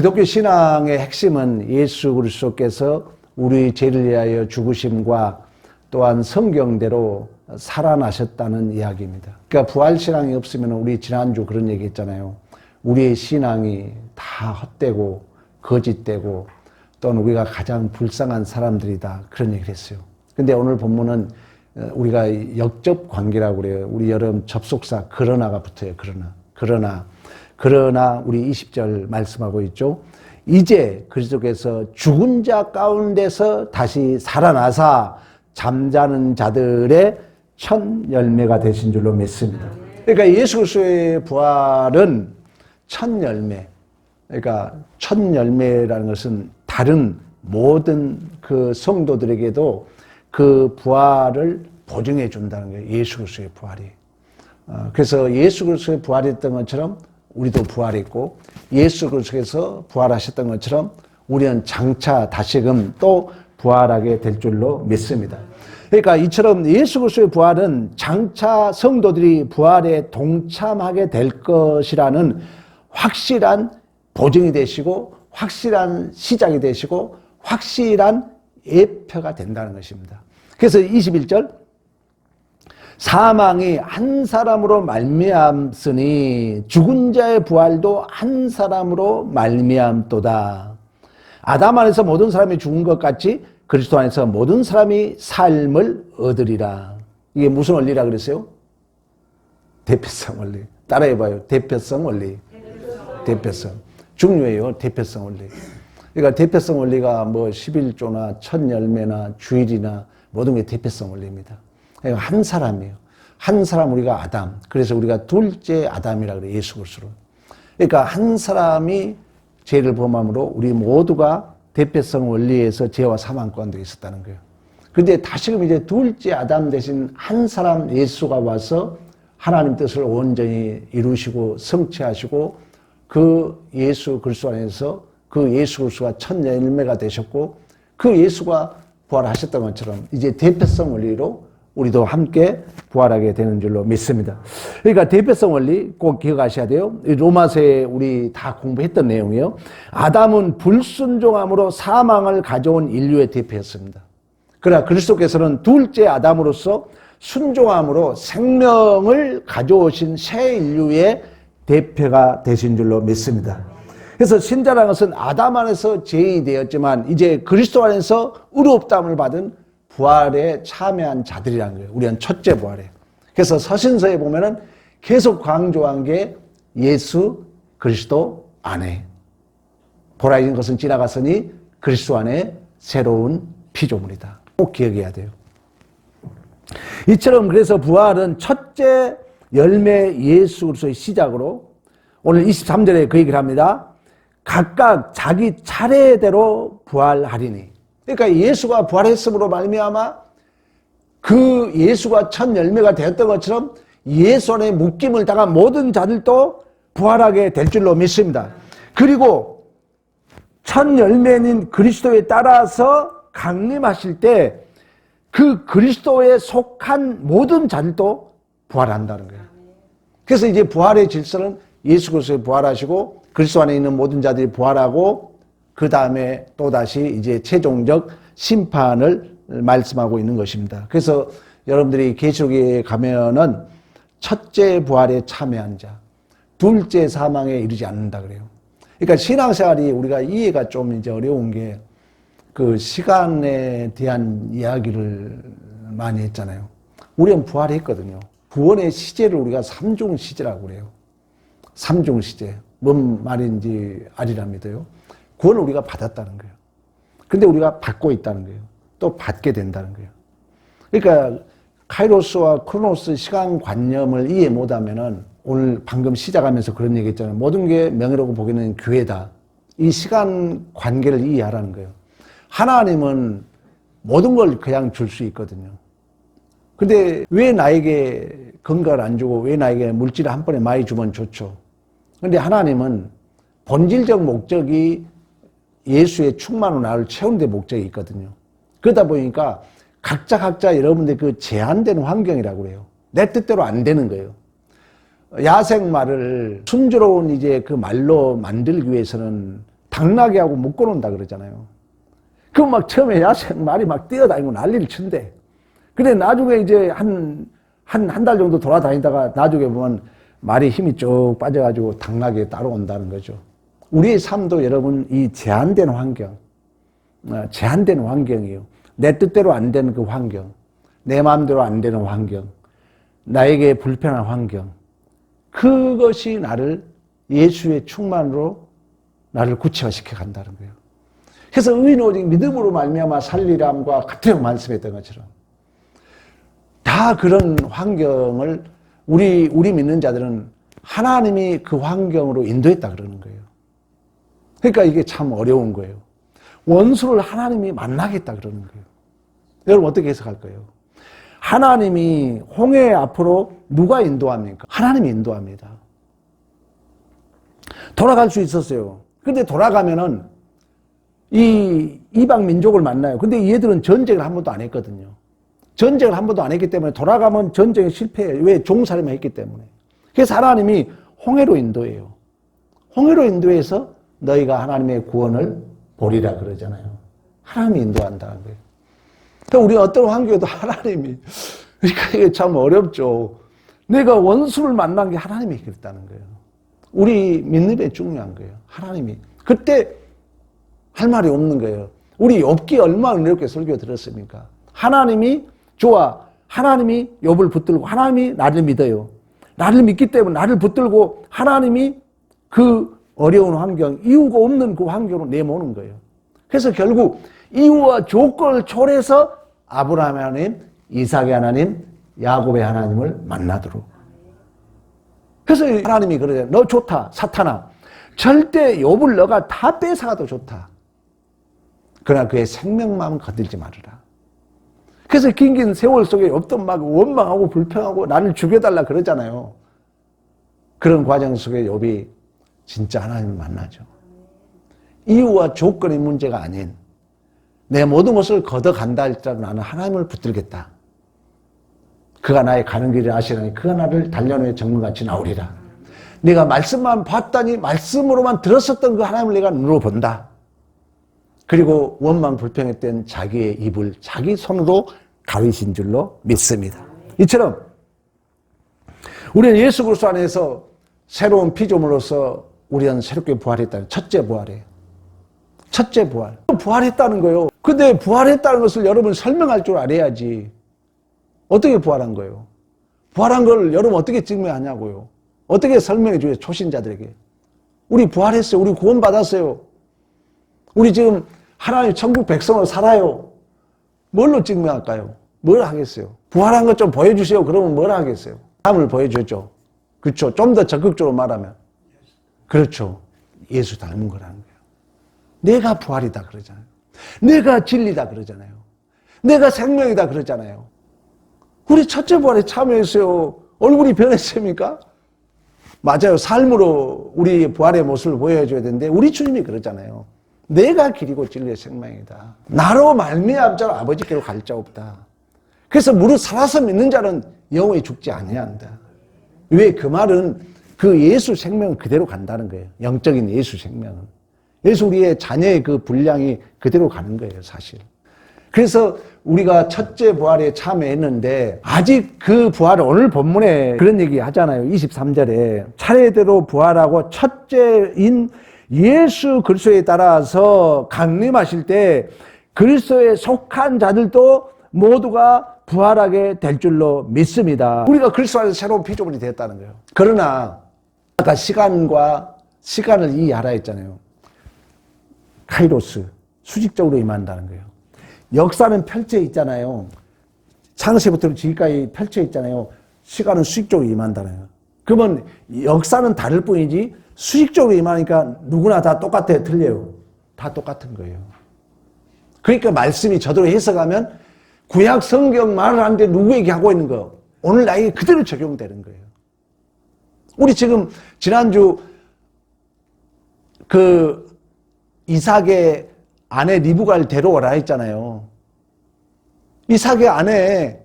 기독교 신앙의 핵심은 예수 그리스도께서 우리 죄를 위하여 죽으심과 또한 성경대로 살아나셨다는 이야기입니다. 그러니까 부활 신앙이 없으면 우리 지난주 그런 얘기 했잖아요. 우리의 신앙이 다 헛되고 거짓되고 또는 우리가 가장 불쌍한 사람들이다 그런 얘기를 했어요. 근데 오늘 본문은 우리가 역접 관계라고 그래요. 우리 여름 접속사 그러나가 붙어요. 그러나 그러나 그러나 우리 20절 말씀하고 있죠. 이제 그리스도께서 죽은 자 가운데서 다시 살아나사 잠자는 자들의 첫 열매가 되신 줄로 믿습니다. 그러니까 예수 그리스도의 부활은 첫 열매. 그러니까 첫 열매라는 것은 다른 모든 그 성도들에게도 그 부활을 보증해 준다는 거예요. 예수 그리스도의 부활이. 어, 그래서 예수 그리스도의 부활했던 것처럼 우리도 부활했고 예수 그리스도께서 부활하셨던 것처럼 우리는 장차 다시금 또 부활하게 될 줄로 믿습니다. 그러니까 이처럼 예수 그리스도의 부활은 장차 성도들이 부활에 동참하게 될 것이라는 확실한 보증이 되시고 확실한 시작이 되시고 확실한 예표가 된다는 것입니다. 그래서 21절 사망이 한 사람으로 말미암으니 죽은 자의 부활도 한 사람으로 말미암도다. 아담 안에서 모든 사람이 죽은 것 같이 그리스도 안에서 모든 사람이 삶을 얻으리라. 이게 무슨 원리라 그랬어요? 대표성 원리. 따라해봐요. 대표성 원리. 대표성. 중요해요. 대표성 원리. 그러니까 대표성 원리가 뭐 11조나 첫 열매나 주일이나 모든 게 대표성 원리입니다. 한 사람이에요. 한 사람 우리가 아담. 그래서 우리가 둘째 아담이라 그래 예수 그리스도. 그러니까 한 사람이 죄를 범함으로 우리 모두가 대표성 원리에서 죄와 사망 가운데 있었다는 거예요. 근데 다시금 이제 둘째 아담 대신 한 사람 예수가 와서 하나님 뜻을 온전히 이루시고 성취하시고 그 예수 그리스도 안에서 그 예수 그리스도가 첫 열매가 되셨고 그 예수가 부활하셨던 것처럼 이제 대표성 원리로 우리도 함께 부활하게 되는 줄로 믿습니다. 그러니까 대표성 원리 꼭 기억하셔야 돼요. 로마서에 우리 다 공부했던 내용이에요. 아담은 불순종함으로 사망을 가져온 인류의 대표였습니다. 그러나 그리스도께서는 둘째 아담으로서 순종함으로 생명을 가져오신 새 인류의 대표가 되신 줄로 믿습니다. 그래서 신자라는 것은 아담 안에서 죄인이 되었지만 이제 그리스도 안에서 의롭다함을 받은 부활에 참여한 자들이라는 거예요. 우리는 첫째 부활에. 그래서 서신서에 보면은 계속 강조한 게 예수 그리스도 안에. 보라 있는 것은 지나갔으니 그리스도 안에 새로운 피조물이다. 꼭 기억해야 돼요. 이처럼 그래서 부활은 첫째 열매 예수 그리스도의 시작으로 오늘 23절에 그 얘기를 합니다. 각각 자기 차례대로 부활하리니. 그러니까 예수가 부활했음으로 말미암아 그 예수가 첫 열매가 되었던 것처럼 예수 안에 묶임을 당한 모든 자들도 부활하게 될 줄로 믿습니다. 그리고 첫 열매인 그리스도에 따라서 강림하실 때 그 그리스도에 속한 모든 자들도 부활한다는 거예요. 그래서 이제 부활의 질서는 예수 그리스도에 부활하시고 그리스도 안에 있는 모든 자들이 부활하고 그 다음에 또다시 이제 최종적 심판을 말씀하고 있는 것입니다. 그래서 여러분들이 계시록에 가면은 첫째 부활에 참여한 자, 둘째 사망에 이르지 않는다 그래요. 그러니까 신앙생활이 우리가 이해가 좀 이제 어려운 게 그 시간에 대한 이야기를 많이 했잖아요. 우리는 부활했거든요. 구원의 시제를 우리가 삼중 시제라고 그래요. 삼중 시제. 뭔 말인지 아리랍니다요. 구원을 우리가 받았다는 거예요. 근데 우리가 받고 있다는 거예요. 또 받게 된다는 거예요. 그러니까 카이로스와 크로노스 시간 관념을 이해 못하면은 오늘 방금 시작하면서 그런 얘기 했잖아요. 모든 게 명예로고 보기는 교회다. 이 시간 관계를 이해하라는 거예요. 하나님은 모든 걸 그냥 줄 수 있거든요. 근데 왜 나에게 건강을 안 주고 왜 나에게 물질을 한 번에 많이 주면 좋죠. 근데 하나님은 본질적 목적이 예수의 충만으로 나를 채우는 데 목적이 있거든요. 그러다 보니까 각자 각자 여러분들 그 제한되는 환경이라고 그래요. 내 뜻대로 안 되는 거예요. 야생 말을 순조로운 이제 그 말로 만들기 위해서는 당나게 하고 묶어놓는다 그러잖아요. 그막 처음에 야생 말이 막 뛰어다니고 난리를 친대. 근데 나중에 이제 한, 한, 한 달 정도 돌아다니다가 나중에 보면 말이 힘이 쭉 빠져가지고 당나게 따라온다는 거죠. 우리의 삶도 여러분 이 제한된 환경, 어, 제한된 환경이에요. 내 뜻대로 안 되는 그 환경, 내 마음대로 안 되는 환경, 나에게 불편한 환경, 그것이 나를 예수의 충만으로 나를 구체화시켜 간다는 거예요. 그래서 의인 오직 믿음으로 말미암아 살리람과 같은 말씀했던 것처럼 다 그런 환경을 우리 우리 믿는 자들은 하나님이 그 환경으로 인도했다 그러는 거예요. 그러니까 이게 참 어려운 거예요. 원수를 하나님이 만나겠다 그러는 거예요. 여러분 어떻게 해석할 거예요? 하나님이 홍해 앞으로 누가 인도합니까? 하나님이 인도합니다. 돌아갈 수 있었어요. 근데 돌아가면은 이 이방 민족을 만나요. 근데 얘들은 전쟁을 한 번도 안 했거든요. 전쟁을 한 번도 안 했기 때문에 돌아가면 전쟁에 실패해요. 왜? 종살이만 했기 때문에. 그래서 하나님이 홍해로 인도해요. 홍해로 인도해서 너희가 하나님의 구원을 보리라 그러잖아요. 하나님이 인도한다는 거예요. 그러니까 우리 어떤 환경에도 하나님이 그러니까 이게 참 어렵죠. 내가 원수를 만난 게 하나님이 그랬다는 거예요. 우리 믿는 게 중요한 거예요. 하나님이 그때 할 말이 없는 거예요. 우리 욥기 얼마나 이렇게 설교 들었습니까? 하나님이 좋아. 하나님이 욥을 붙들고 하나님이 나를 믿어요. 나를 믿기 때문에 나를 붙들고 하나님이 그 어려운 환경, 이유가 없는 그 환경으로 내모는 거예요. 그래서 결국 이유와 조건을 초래해서 아브라함 하나님, 이삭의 하나님, 야곱의 하나님을 만나도록. 그래서 하나님이 그러잖아요. 너 좋다, 사탄아. 절대 욥을 너가 다 뺏어가도 좋다. 그러나 그의 생명마음 건들지 말아라. 그래서 긴긴 세월 속에 욥도 막 원망하고 불평하고 나를 죽여달라 그러잖아요. 그런 과정 속에 욥이 진짜 하나님을 만나죠. 이유와 조건의 문제가 아닌 내 모든 것을 걷어간다 할지라도 나는 하나님을 붙들겠다. 그가 나의 가는 길을 아시라니 그가 나를 단련의 정문같이 나오리라. 내가 말씀만 봤다니 말씀으로만 들었었던 그 하나님을 내가 눈으로 본다. 그리고 원망 불평했던 자기의 입을 자기 손으로 가리신 줄로 믿습니다. 이처럼 우리는 예수 그리스도 안에서 새로운 피조물로서 우리는 새롭게 부활했다는 첫째 부활이에요. 첫째 부활. 부활했다는 거예요. 근데 부활했다는 것을 여러분 설명할 줄 알아야지. 어떻게 부활한 거예요? 부활한 걸 여러분 어떻게 증명하냐고요? 어떻게 설명해 줘요, 초신자들에게? 우리 부활했어요. 우리 구원받았어요. 우리 지금 하나님 천국 백성으로 살아요. 뭘로 증명할까요? 뭘 하겠어요? 부활한 것 좀 보여주세요. 그러면 뭘 하겠어요? 삶을 보여줬죠. 그렇죠. 좀 더 적극적으로 말하면. 그렇죠. 예수 닮은 거라는 거예요. 내가 부활이다 그러잖아요. 내가 진리다 그러잖아요. 내가 생명이다 그러잖아요. 우리 첫째 부활에 참여했어요. 얼굴이 변했습니까? 맞아요. 삶으로 우리 부활의 모습을 보여줘야 되는데 우리 주님이 그러잖아요. 내가 길이고 진리의 생명이다. 나로 말미암 자로 아버지께로 갈 자 없다. 그래서 무릇 살아서 믿는 자는 영원히 죽지 아니한다. 왜 그 말은 그 예수 생명은 그대로 간다는 거예요. 영적인 예수 생명은. 그래서 우리의 자녀의 그 분량이 그대로 가는 거예요, 사실. 그래서 우리가 첫째 부활에 참여했는데 아직 그 부활을 오늘 본문에 그런 얘기 하잖아요. 23절에 차례대로 부활하고 첫째인 예수 그리스도에 따라서 강림하실 때 그리스도에 속한 자들도 모두가 부활하게 될 줄로 믿습니다. 우리가 그리스도 안에서 새로운 피조물이 되었다는 거예요. 그러나 아까 시간과 시간을 이해하라 했잖아요. 카이로스 수직적으로 임한다는 거예요. 역사는 펼쳐 있잖아요. 창세부터 지금까지 펼쳐 있잖아요. 시간은 수직적으로 임한다는 거예요. 그러면 역사는 다를 뿐이지 수직적으로 임하니까 누구나 다 똑같아요. 틀려요. 다 똑같은 거예요. 그러니까 말씀이 저대로 해석하면 구약 성경 말을 하는데 누구에게 하고 있는 거 오늘 나에게 그대로 적용되는 거예요. 우리 지금 지난주 그 이삭의 아내 리브가를 데려오라 했잖아요. 이삭의 아내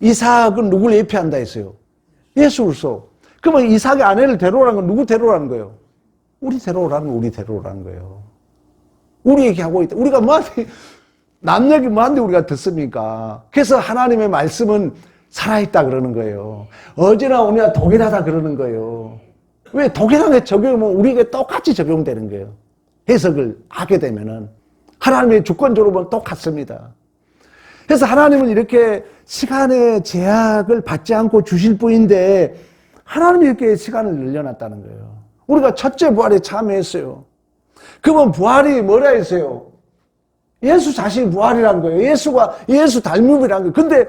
이삭은 누구를 예표한다 했어요? 예수 그리스도. 그러면 이삭의 아내를 데려오라는 건 누구 데려오라는 거예요? 우리 데려오라는 거, 우리 데려오라는 거예요. 우리 얘기하고 있다. 우리가 뭐한테, 남 얘기 뭐한테 우리가 듣습니까? 그래서 하나님의 말씀은 살아있다 그러는 거예요. 어제나 오늘나 동일하다 그러는 거예요. 왜 동일한 게 적용하면 우리에게 똑같이 적용되는 거예요. 해석을 하게 되면은. 하나님의 주권적으로 보면 똑같습니다. 그래서 하나님은 이렇게 시간의 제약을 받지 않고 주실 뿐인데 하나님이 이렇게 시간을 늘려놨다는 거예요. 우리가 첫째 부활에 참여했어요. 그러면 부활이 뭐라 했어요? 예수 자신이 부활이란 거예요. 예수가 예수 닮음이란 거예요. 근데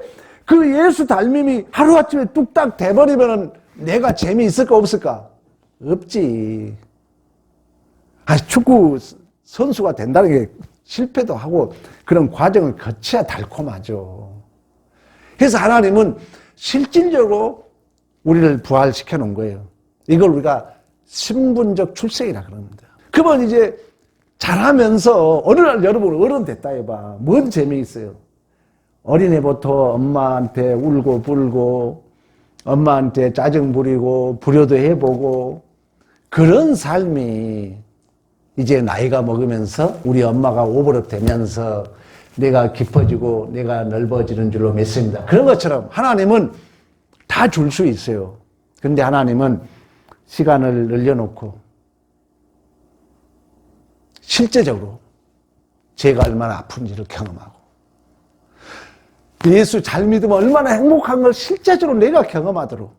그 예수 닮음이 하루아침에 뚝딱 돼버리면 내가 재미있을까 없을까? 없지. 아, 축구 선수가 된다는 게 실패도 하고 그런 과정을 거쳐야 달콤하죠. 그래서 하나님은 실질적으로 우리를 부활시켜 놓은 거예요. 이걸 우리가 신분적 출생이라 그럽니다. 그러면 이제 자라면서 어느 날 여러분 어른 됐다 해봐. 뭔 재미있어요? 어린애부터 엄마한테 울고 불고 엄마한테 짜증 부리고 불효도 해보고 그런 삶이 이제 나이가 먹으면서 우리 엄마가 오버랩 되면서 내가 깊어지고 내가 넓어지는 줄로 믿습니다. 그런 것처럼 하나님은 다 줄 수 있어요. 근데 하나님은 시간을 늘려놓고 실제적으로 제가 얼마나 아픈지를 경험하고 예수 잘 믿으면 얼마나 행복한 걸 실제적으로 내가 경험하도록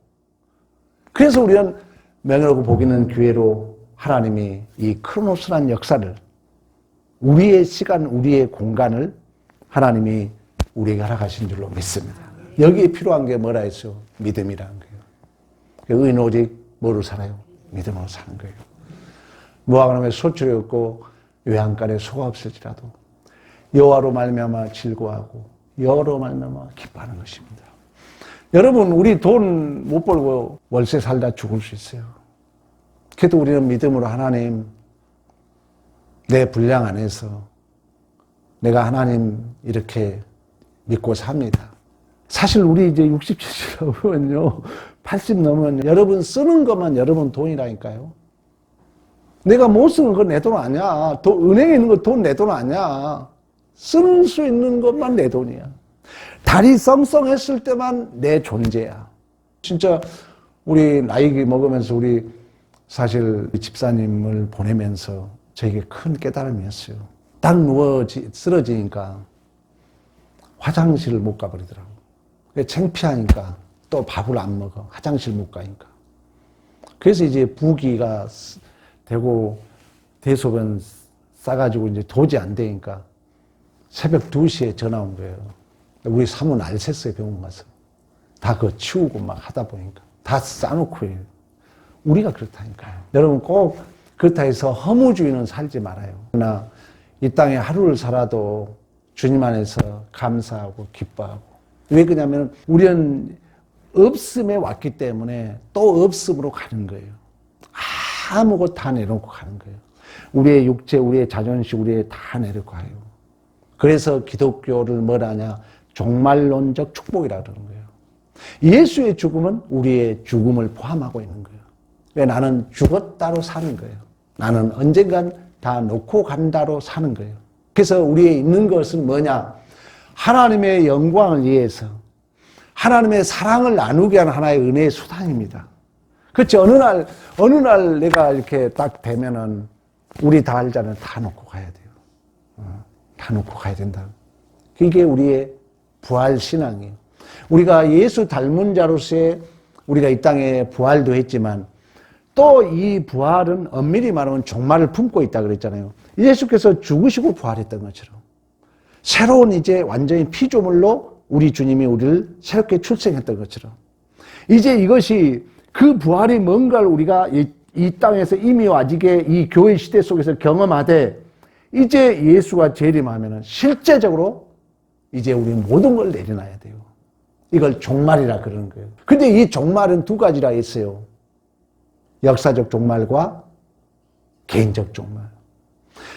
그래서 우리는 명예롭고 복 있는 기회로 하나님이 이 크로노스란 역사를 우리의 시간, 우리의 공간을 하나님이 우리에게 허락하신 줄로 믿습니다. 여기에 필요한 게 뭐라 했어요? 믿음이라는 거예요. 의인 오직 뭐로 살아요? 믿음으로 사는 거예요. 무화과나무에 소출이 없고 외양간에 소가 없을지라도 여호와로 말미암아 즐거워하고 여호와로 말미암아 기뻐하는 것입니다. 여러분 우리 돈 못 벌고 월세 살다 죽을 수 있어요. 그래도 우리는 믿음으로 하나님 내 분량 안에서 내가 하나님 이렇게 믿고 삽니다. 사실 우리 이제 60, 70 넘으면요, 80 넘으면 여러분 쓰는 것만 여러분 돈이라니까요. 내가 못 쓰는 건 내 돈 아니야. 돈, 은행에 있는 거 돈 내 돈 아니야. 쓸 수 있는 것만 내 돈이야. 다리 썽썽했을 때만 내 존재야. 진짜 우리 나이 먹으면서 우리 사실 집사님을 보내면서 저에게 큰 깨달음이었어요. 딱 누워 쓰러지니까 화장실을 못 가버리더라고. 창피하니까 또 밥을 안 먹어. 화장실 못 가니까. 그래서 이제 부기가 되고 대소변 싸가지고 이제 도저히 안 되니까 새벽 2시에 전화 온 거예요. 우리 사모 날 샜어요, 병원 가서. 다 그거 치우고 막 하다 보니까. 다 싸놓고 해요. 우리가 그렇다니까요. 여러분 꼭 그렇다 해서 허무주의는 살지 말아요. 그러나 이 땅에 하루를 살아도 주님 안에서 감사하고 기뻐하고. 왜 그러냐면 우리는 없음에 왔기 때문에 또 없음으로 가는 거예요. 아무것도 다 내놓고 가는 거예요. 우리의 육체, 우리의 자존심, 우리의 다 내놓고 가요. 그래서 기독교를 뭐라냐? 종말론적 축복이라 그러는 거예요. 예수의 죽음은 우리의 죽음을 포함하고 있는 거예요. 왜 나는 죽었다로 사는 거예요. 나는 언젠간 다 놓고 간다로 사는 거예요. 그래서 우리에 있는 것은 뭐냐? 하나님의 영광을 위해서 하나님의 사랑을 나누게 하는 하나의 은혜의 수단입니다. 그렇지. 어느 날, 어느 날 내가 이렇게 딱 되면은 우리 다 알잖아요. 다 놓고 가야. 어, 다 놓고 가야 된다. 이게 우리의 부활 신앙이에요. 우리가 예수 닮은 자로서의 우리가 이 땅에 부활도 했지만 또 이 부활은 엄밀히 말하면 종말을 품고 있다 그랬잖아요. 예수께서 죽으시고 부활했던 것처럼 새로운 이제 완전히 피조물로 우리 주님이 우리를 새롭게 출생했던 것처럼 이제 이것이 그 부활이 뭔가를 우리가 이, 이 땅에서 이미 아직의 이 교회 시대 속에서 경험하되 이제 예수가 재림하면 실제적으로 이제 우리 모든 걸 내려놔야 돼요. 이걸 종말이라 그러는 거예요. 근데 이 종말은 두 가지라 했어요. 역사적 종말과 개인적 종말.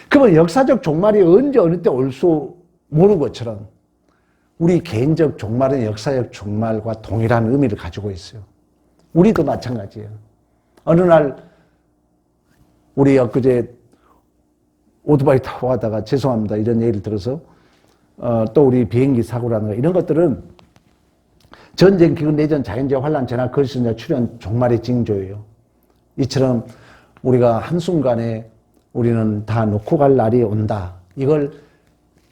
그러면 역사적 종말이 언제 어느 때 올 수 모르는 것처럼 우리 개인적 종말은 역사적 종말과 동일한 의미를 가지고 있어요. 우리도 마찬가지예요. 어느 날 우리 엊그제 오토바이 타고 가다가 죄송합니다. 이런 얘기를 들어서 어, 또 우리 비행기 사고라는 거 이런 것들은 전쟁, 기근, 내전, 자연재해, 환란, 재난, 거짓말, 출현, 종말의 징조예요. 이처럼 우리가 한순간에 우리는 다 놓고 갈 날이 온다. 이걸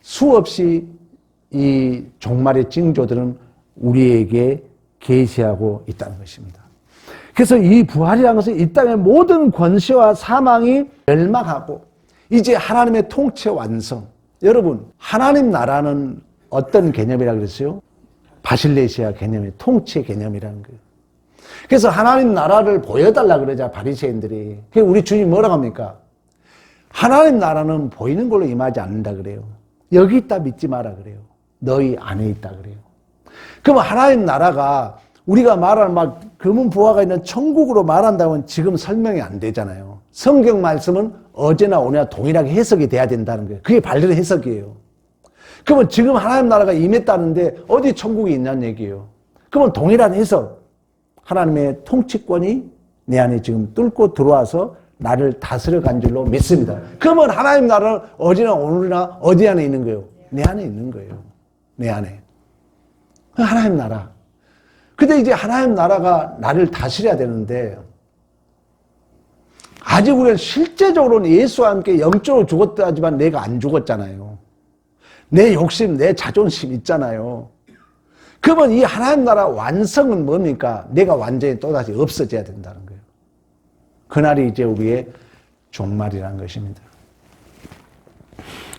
수없이 이 종말의 징조들은 우리에게 계시하고 있다는 것입니다. 그래서 이 부활이라는 것은 이 땅의 모든 권세와 사망이 멸망하고 이제 하나님의 통치 완성. 여러분, 하나님 나라는 어떤 개념이라 그랬어요? 바실레시아 개념의 통치 개념이라는 거예요. 그래서 하나님 나라를 보여달라 그러자 바리새인들이. 우리 주님 뭐라고 합니까? 하나님 나라는 보이는 걸로 임하지 않는다 그래요. 여기 있다 믿지 마라 그래요. 너희 안에 있다 그래요. 그러면 하나님 나라가 우리가 말하는 막 금은 부화가 있는 천국으로 말한다면 지금 설명이 안 되잖아요. 성경 말씀은 어제나 오늘나 동일하게 해석이 돼야 된다는 거예요. 그게 바른 해석이에요. 그러면 지금 하나님 나라가 임했다는데 어디 천국이 있냐는 얘기예요. 그러면 동일한 해석. 하나님의 통치권이 내 안에 지금 뚫고 들어와서 나를 다스려 간 줄로 믿습니다. 그러면 하나님 나라는 어제나 오늘이나 어디 안에 있는 거예요? 내 안에 있는 거예요. 내 안에. 하나님 나라. 근데 이제 하나님 나라가 나를 다스려야 되는데 아직 우리는 실제적으로는 예수와 함께 영적으로 죽었다 하지만 내가 안 죽었잖아요. 내 욕심, 내 자존심 있잖아요. 그러면 이 하나님 나라 완성은 뭡니까? 내가 완전히 또다시 없어져야 된다는 거예요. 그날이 이제 우리의 종말이라는 것입니다.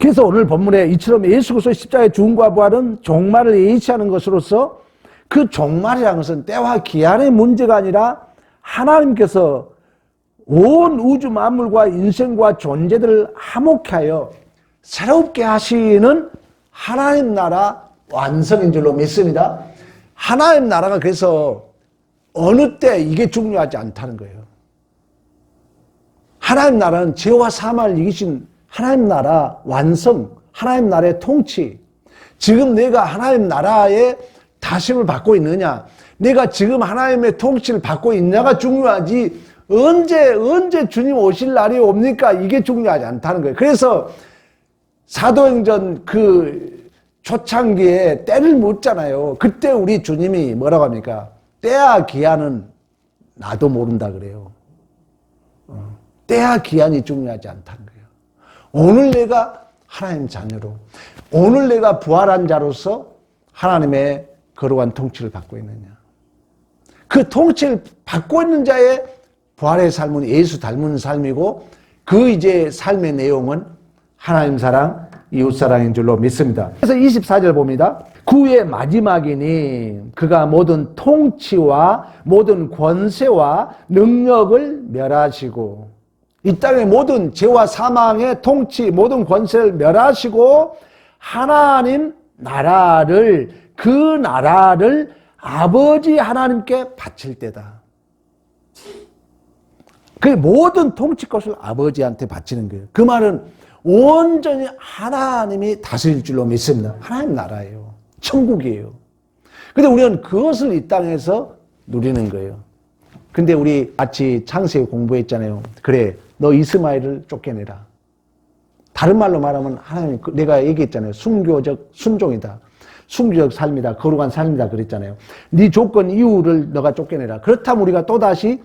그래서 오늘 본문에 이처럼 예수 그리스도의 십자가의 죽음과 부활은 종말을 예시하는 것으로서 그 종말이라는 것은 때와 기한의 문제가 아니라 하나님께서 온 우주 만물과 인생과 존재들을 화목하여 새롭게 하시는 하나님 나라 완성인 줄로 믿습니다. 하나님 나라가 그래서 어느 때 이게 중요하지 않다는 거예요. 하나님 나라는 죄와 사망을 이기신 하나님 나라 완성, 하나님 나라의 통치. 지금 내가 하나님 나라의 다심을 받고 있느냐, 내가 지금 하나님의 통치를 받고 있냐가 중요하지, 언제, 언제 주님 오실 날이 옵니까? 이게 중요하지 않다는 거예요. 그래서 사도행전 그 초창기에 때를 묻잖아요. 그때 우리 주님이 뭐라고 합니까? 때야 기한은 나도 모른다 그래요. 어, 때야 기한이 중요하지 않다는 거예요. 오늘 내가 하나님 자녀로, 오늘 내가 부활한 자로서 하나님의 거룩한 통치를 받고 있느냐. 그 통치를 받고 있는 자의 부활의 삶은 예수 닮은 삶이고 그 이제 삶의 내용은 하나님 사랑, 이웃 사랑인 줄로 믿습니다. 그래서 24절 봅니다. 그의 마지막이니 그가 모든 통치와 모든 권세와 능력을 멸하시고 이 땅의 모든 죄와 사망의 통치, 모든 권세를 멸하시고 하나님 나라를 그 나라를 아버지 하나님께 바칠 때다. 그 모든 통치 것을 아버지한테 바치는 거예요. 그 말은 온전히 하나님이 다스릴 줄로 믿습니다. 하나님 나라예요. 천국이에요. 근데 우리는 그것을 이 땅에서 누리는 거예요. 근데 우리 같이 창세기 공부했잖아요. 그래, 너 이스마엘을 쫓겨내라. 다른 말로 말하면 하나님, 내가 얘기했잖아요. 순교적 순종이다. 순교적 삶이다. 거룩한 삶이다. 그랬잖아요. 네 조건 이유를 너가 쫓겨내라. 그렇다면 우리가 또다시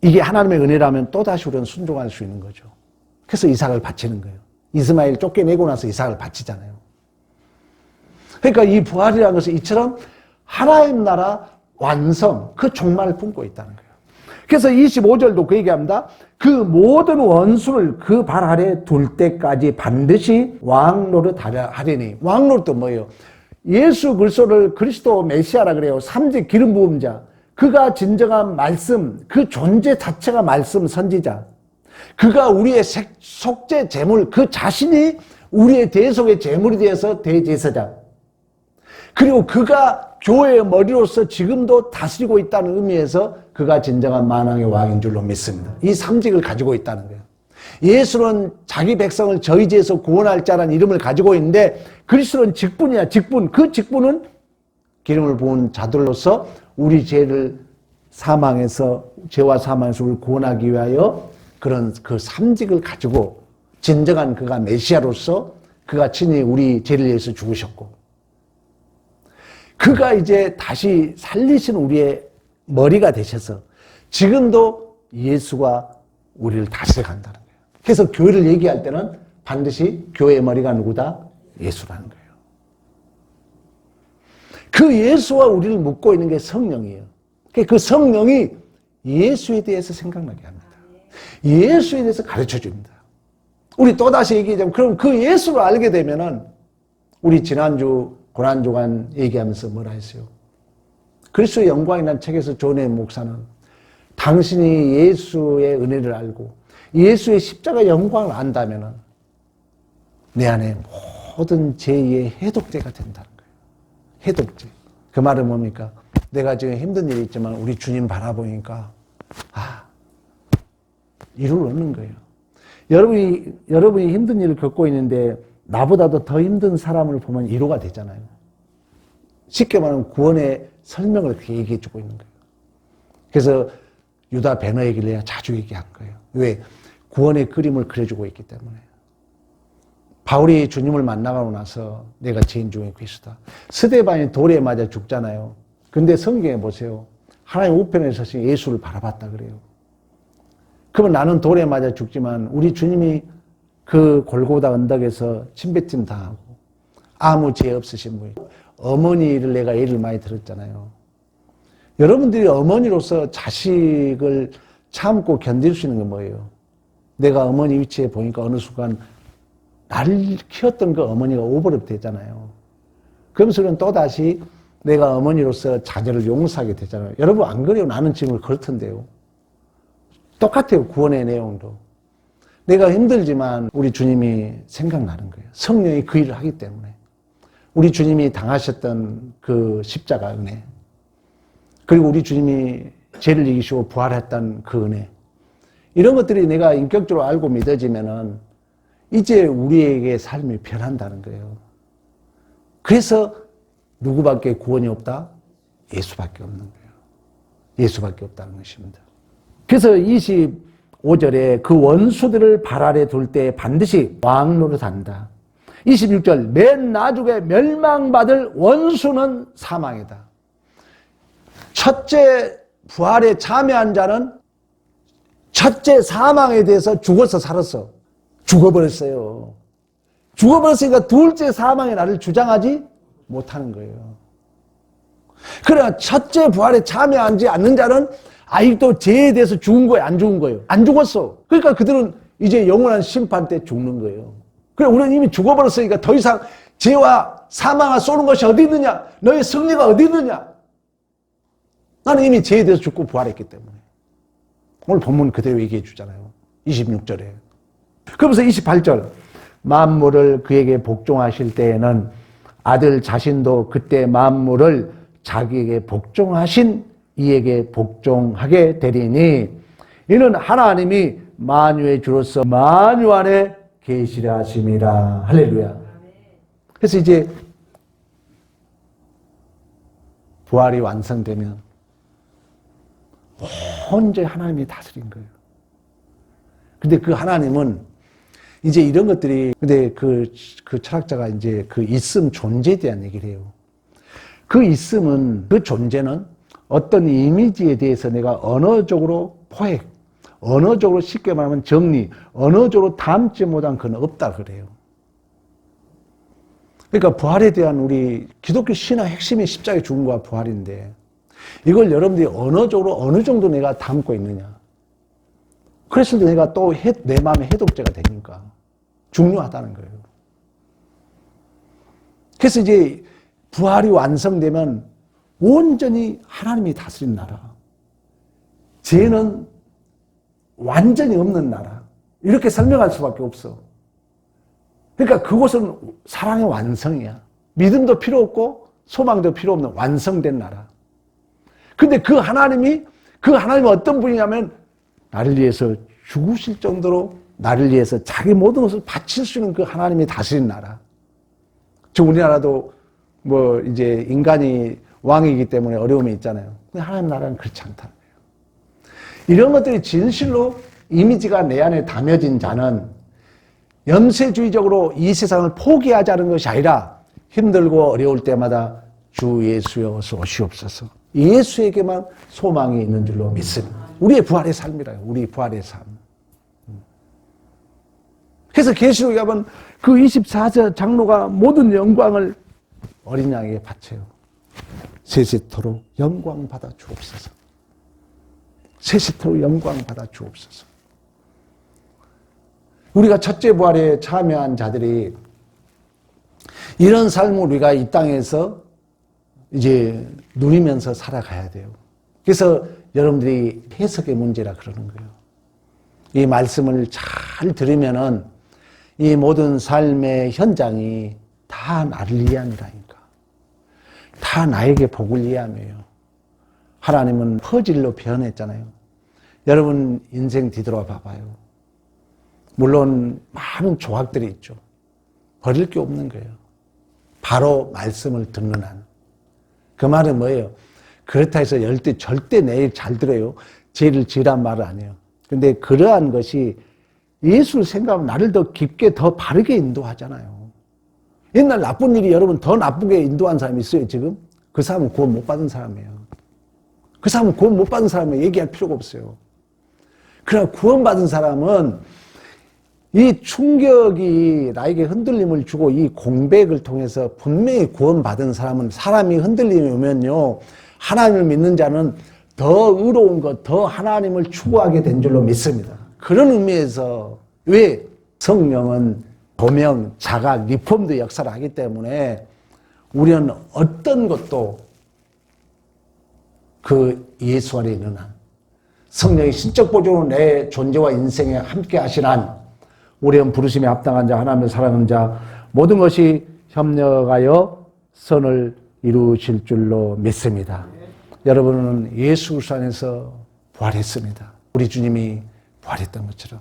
이게 하나님의 은혜라면 또다시 우리는 순종할 수 있는 거죠. 그래서 이삭을 바치는 거예요. 이스마엘 쫓겨내고 나서 이삭을 바치잖아요. 그러니까 이 부활이라는 것은 이처럼 하나님 나라 완성, 그 종말을 품고 있다는 거예요. 그래서 25절도 그 얘기합니다. 그 모든 원수를 그 발 아래 둘 때까지 반드시 왕노릇 하려니. 왕노릇도 뭐예요? 예수 그리스도를 그리스도 메시아라 그래요. 삼직 기름 부음자. 그가 진정한 말씀, 그 존재 자체가 말씀 선지자. 그가 우리의 속죄 제물, 그 자신이 우리의 대속의 제물이 되어서 대제사장. 그리고 그가 교회의 머리로서 지금도 다스리고 있다는 의미에서 그가 진정한 만왕의 왕인 줄로 믿습니다. 이 삼직을 가지고 있다는 거예요. 예수는 자기 백성을 저희 죄에서 구원할 자라는 이름을 가지고 있는데 그리스도는 직분이야, 직분. 그 직분은 기름을 부은 자들로서 우리 죄를 사망에서 죄와 사망에서 우리를 구원하기 위하여 그런 그 삼직을 가지고 진정한 그가 메시아로서 그가 친히 우리 죄를 위해서 죽으셨고 그가 이제 다시 살리신 우리의 머리가 되셔서 지금도 예수가 우리를 다스려간다는 거예요. 그래서 교회를 얘기할 때는 반드시 교회의 머리가 누구다? 예수라는. 그 예수와 우리를 묶고 있는 게 성령이에요. 그 성령이 예수에 대해서 생각나게 합니다. 예수에 대해서 가르쳐 줍니다. 우리 또다시 얘기하자면, 그럼 그 예수를 알게 되면은, 우리 지난주 고난주간 얘기하면서 뭐라 했어요? 그리스도의 영광이라는 책에서 존의 목사는 당신이 예수의 은혜를 알고 예수의 십자가 영광을 안다면은 내 안에 모든 죄의 해독제가 거예요. 해독제. 그 말은 뭡니까? 내가 지금 힘든 일이 있지만 우리 주님 바라보니까 아 이를 얻는 거예요. 여러분이 여러분이 힘든 일을 겪고 있는데 나보다도 더 힘든 사람을 보면 위로가 되잖아요. 쉽게 말하면 구원의 설명을 그렇게 얘기해 주고 있는 거예요. 그래서 유다 배너 얘기를 자주 얘기한 거예요. 왜? 구원의 그림을 그려주고 있기 때문에. 바울이 주님을 만나고 나서 내가 죄인 중에 괴수다. 스데반이 돌에 맞아 죽잖아요. 근데 성경에 보세요. 하나님 우편에 서신 예수를 바라봤다 그래요. 그러면 나는 돌에 맞아 죽지만 우리 주님이 그 골고다 언덕에서 침뱉임 당하고 아무 죄 없으신 분이 어머니를 내가 예를 많이 들었잖아요. 여러분들이 어머니로서 자식을 참고 견딜 수 있는 게 뭐예요? 내가 어머니 위치에 보니까 어느 순간 나를 키웠던 그 어머니가 오버랩 되잖아요. 그러면서 또다시 내가 어머니로서 자녀를 용서하게 되잖아요. 여러분 안 그래요? 나는 지금 그렇던데요. 똑같아요. 구원의 내용도. 내가 힘들지만 우리 주님이 생각나는 거예요. 성령이 그 일을 하기 때문에. 우리 주님이 당하셨던 그 십자가 은혜. 그리고 우리 주님이 죄를 이기시고 부활했던 그 은혜. 이런 것들이 내가 인격적으로 알고 믿어지면은 이제 우리에게 삶이 변한다는 거예요. 그래서 누구밖에 구원이 없다? 예수밖에 없는 거예요. 예수밖에 없다는 것입니다. 그래서 25절에 그 원수들을 발 아래 둘 때 반드시 왕 노릇한다. 26절 맨 나중에 멸망받을 원수는 사망이다. 첫째 부활에 참여한 자는 첫째 사망에 대해서 죽어서 살았어. 죽어버렸어요. 죽어버렸으니까 둘째 사망의 나를 주장하지 못하는 거예요. 그러나 첫째 부활에 참여하지 않는 자는 아직도 죄에 대해서 죽은 거예요? 안 죽은 거예요? 안 죽었어. 그러니까 그들은 이제 영원한 심판 때 죽는 거예요. 그래, 우리는 이미 죽어버렸으니까 더 이상 죄와 사망을 쏘는 것이 어디 있느냐? 너의 승리가 어디 있느냐? 나는 이미 죄에 대해서 죽고 부활했기 때문에. 오늘 본문 그대로 얘기해 주잖아요. 26절에. 그러면서 28절. 만물을 그에게 복종하실 때에는 아들 자신도 그때 만물을 자기에게 복종하신 이에게 복종하게 되리니 이는 하나님이 만유의 주로서 만유 안에 계시라 하심이라. 할렐루야. 그래서 이제 부활이 완성되면 혼자 하나님이 다스린 거예요. 근데 그 하나님은 이제 이런 것들이, 근데 그, 그 철학자가 이제 그 있음 존재에 대한 얘기를 해요. 그 있음은, 그 존재는 어떤 이미지에 대해서 내가 언어적으로 포획, 언어적으로 쉽게 말하면 정리, 언어적으로 담지 못한 그건 없다 그래요. 그러니까 부활에 대한 우리 기독교 신앙 핵심이 십자가의 죽음과 부활인데 이걸 여러분들이 언어적으로 어느 정도 내가 담고 있느냐. 때 내가 또 내 마음에 해독제가 되니까 중요하다는 거예요. 그래서 이제 부활이 완성되면 온전히 하나님이 다스린 나라. 죄는 완전히 없는 나라. 이렇게 설명할 수밖에 없어. 그러니까 그곳은 사랑의 완성이야. 믿음도 필요 없고 소망도 필요 없는 완성된 나라. 근데 그 하나님이 그 하나님은 어떤 분이냐면 나를 위해서 죽으실 정도로 나를 위해서 자기 모든 것을 바칠 수 있는 그 하나님이 다스린 나라. 지금 우리나라도 뭐 이제 인간이 왕이기 때문에 어려움이 있잖아요. 근데 하나님 나라는 그렇지 않다는 거예요. 이런 것들이 진실로 이미지가 내 안에 담여진 자는 염세주의적으로 이 세상을 포기하자는 것이 아니라 힘들고 어려울 때마다 주 예수여 어서 오시옵소서. 예수에게만 소망이 있는 줄로 믿습니다. 우리의 부활의 삶이라요. 우리 부활의 삶. 그래서 계시록에 가면 그 24절 장로가 모든 영광을 어린 양에게 바쳐요. 세세토록 영광 받아 주옵소서. 세세토록 영광 받아 주옵소서. 우리가 첫째 부활에 참여한 자들이 이런 삶을 우리가 이 땅에서 이제 누리면서 살아가야 돼요. 그래서 여러분들이 해석의 문제라 그러는 거예요. 이 말씀을 잘 들으면은 이 모든 삶의 현장이 다 나를 위함이라니까. 다 나에게 복을 위함이에요. 하나님은 퍼즐로 변했잖아요. 여러분 인생 뒤돌아 봐봐요. 물론 많은 조각들이 있죠. 버릴 게 없는 거예요. 바로 말씀을 듣는 한. 그 말은 뭐예요? 그렇다 해서 열대 절대 내일 잘 들어요. 죄를 지란 말은 아니에요. 근데 그러한 것이 예수를 생각하면 나를 더 깊게 더 바르게 인도하잖아요. 옛날 나쁜 일이 여러분 더 나쁘게 인도한 사람이 있어요, 지금? 그 사람은 구원 못 받은 사람이에요. 그 사람은 구원 못 받은 사람을 얘기할 필요가 없어요. 그러나 구원받은 사람은 이 충격이 나에게 흔들림을 주고 이 공백을 통해서 분명히 구원받은 사람은 사람이 흔들림이 오면요. 하나님을 믿는 자는 더 의로운 것, 더 하나님을 추구하게 된 줄로 믿습니다. 그런 의미에서 왜 성령은 도명, 자각, 리폼도 역사를 하기 때문에 우리는 어떤 것도 그 예수 안에 있는 한 성령의 신적 보조로 내 존재와 인생에 함께 한 우리는 부르심에 합당한 자 하나님을 사랑하는 자 모든 것이 협력하여 선을 이루실 줄로 믿습니다. 여러분은 예수 그리스도 안에서 부활했습니다. 우리 주님이 부활했던 것처럼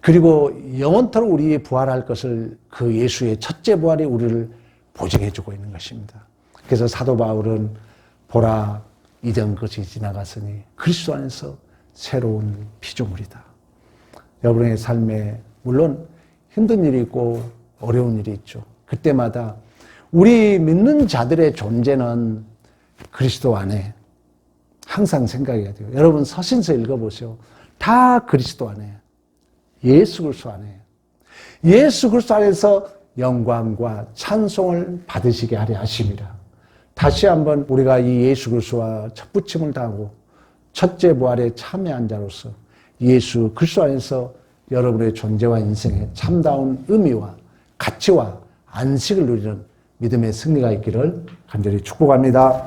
그리고 영원토록 우리 부활할 것을 그 예수의 첫째 부활이 우리를 보증해 주고 있는 것입니다. 그래서 사도 바울은 보라 이전 것이 지나갔으니 그리스도 안에서 새로운 피조물이다. 여러분의 삶에 물론 힘든 일이 있고 어려운 일이 있죠. 그때마다 우리 믿는 자들의 존재는 그리스도 안에 항상 생각해야 돼요. 여러분 서신서 읽어보세요. 다 그리스도 안에 예수 그리스도 안에 예수 그리스도 안에서 영광과 찬송을 받으시게 하려 하심이라. 다시 한번 우리가 이 예수 그리스도와 첫 부침을 당하고 첫째 부활에 참여한 자로서 예수 그리스도 안에서 여러분의 존재와 인생에 참다운 의미와 가치와 안식을 누리는 믿음의 승리가 있기를 간절히 축복합니다.